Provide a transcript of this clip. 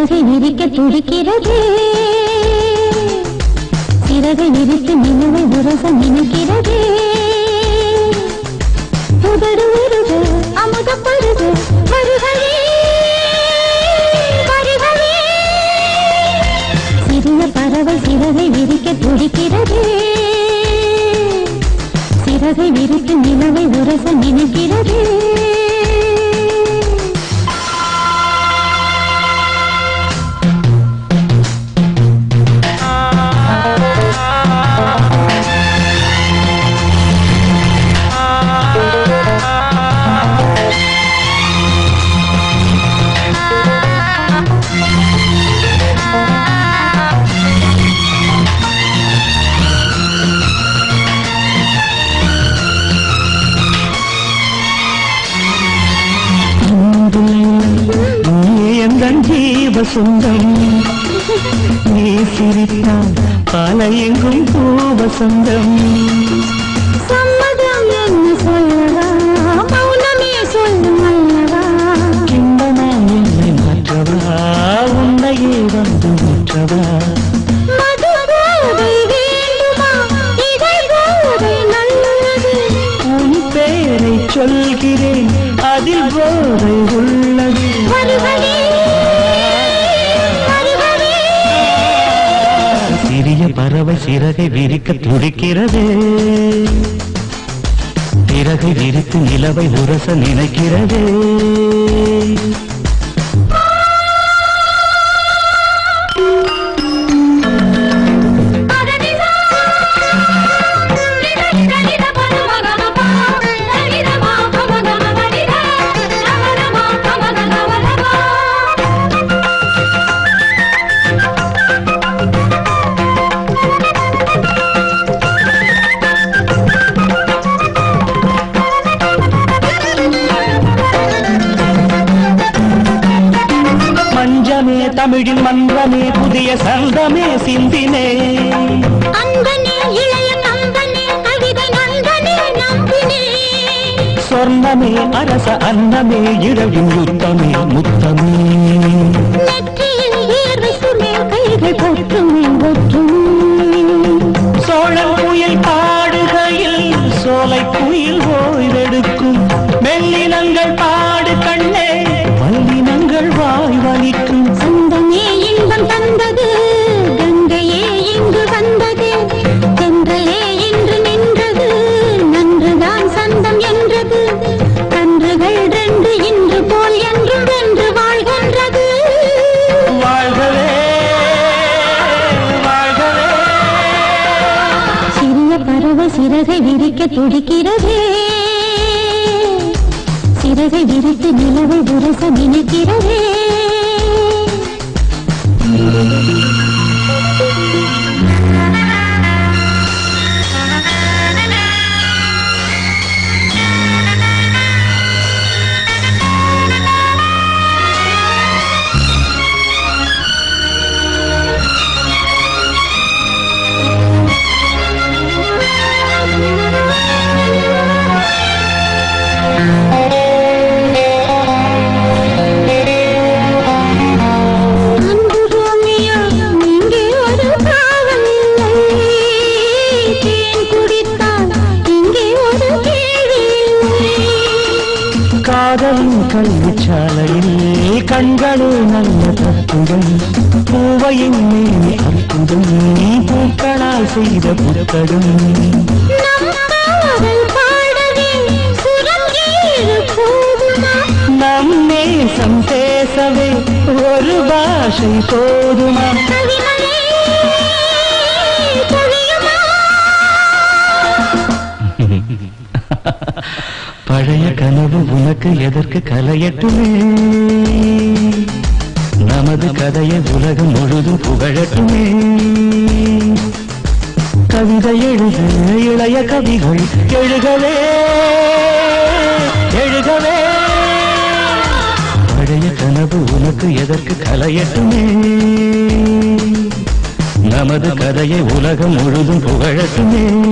சிறகை விரிக்க துடிக்கிறது. சிறகை விரித்து நிலவை உரச நினைக்கிறது. புதடு உருது அமுதப்படுது வருகவே வருகவே சிறிய பறவை சிறகை விரிக்க துடிக்கிறது. சிறகை விரித்து நிலவை உரச நினைக்கிறது. நீ எந்தன் ஜீவ சொந்தம் நீ சிரித்தால் பாலையெங்கும் பூவ சொந்தம் சம்மதம் என்ன சொல்லவா? மௌனமே அல்லவா? இன்பமா என்னை மாற்றவா? உன்னையே வந்து பேரை சொல்கிறேன். அதில் போதை உள்ளது. சிறிய பறவை சிறகை விரிக்க துடிக்கிறது. சிறகை விரித்து நிலவை உரச நினைக்கிறது. தமிழின் மன்றமே புதிய சந்தமே சிந்தினே. சொர்ணமே அரச அன்னமே இழவின் யுத்தமே முத்தமே. சிறிய சிறகை விரிக்க துடிக்கிறதே. சிறகை விரித்து நிலவு உரச நினைக்கிறதே. காதலின் கல்விச்சாலையில் கண்களே நல்ல தத்துவம். பூவையின் மேல் அற்புதம் பூக்களால் செய்த புத்தகம். நம் காதல் பாடவே கனவு உனக்கு எதற்கு கலையட்டுமே? நமது கதையை உலகம் முழுதும் புகழட்டுமே. கவிதை எழுது இளைய கவிகள் எழுகவே எழுகவே. பழைய கனவு உனக்கு எதற்கு கலையட்டுமே? நமது கதையை உலகம் முழுதும் புகழட்டுமே.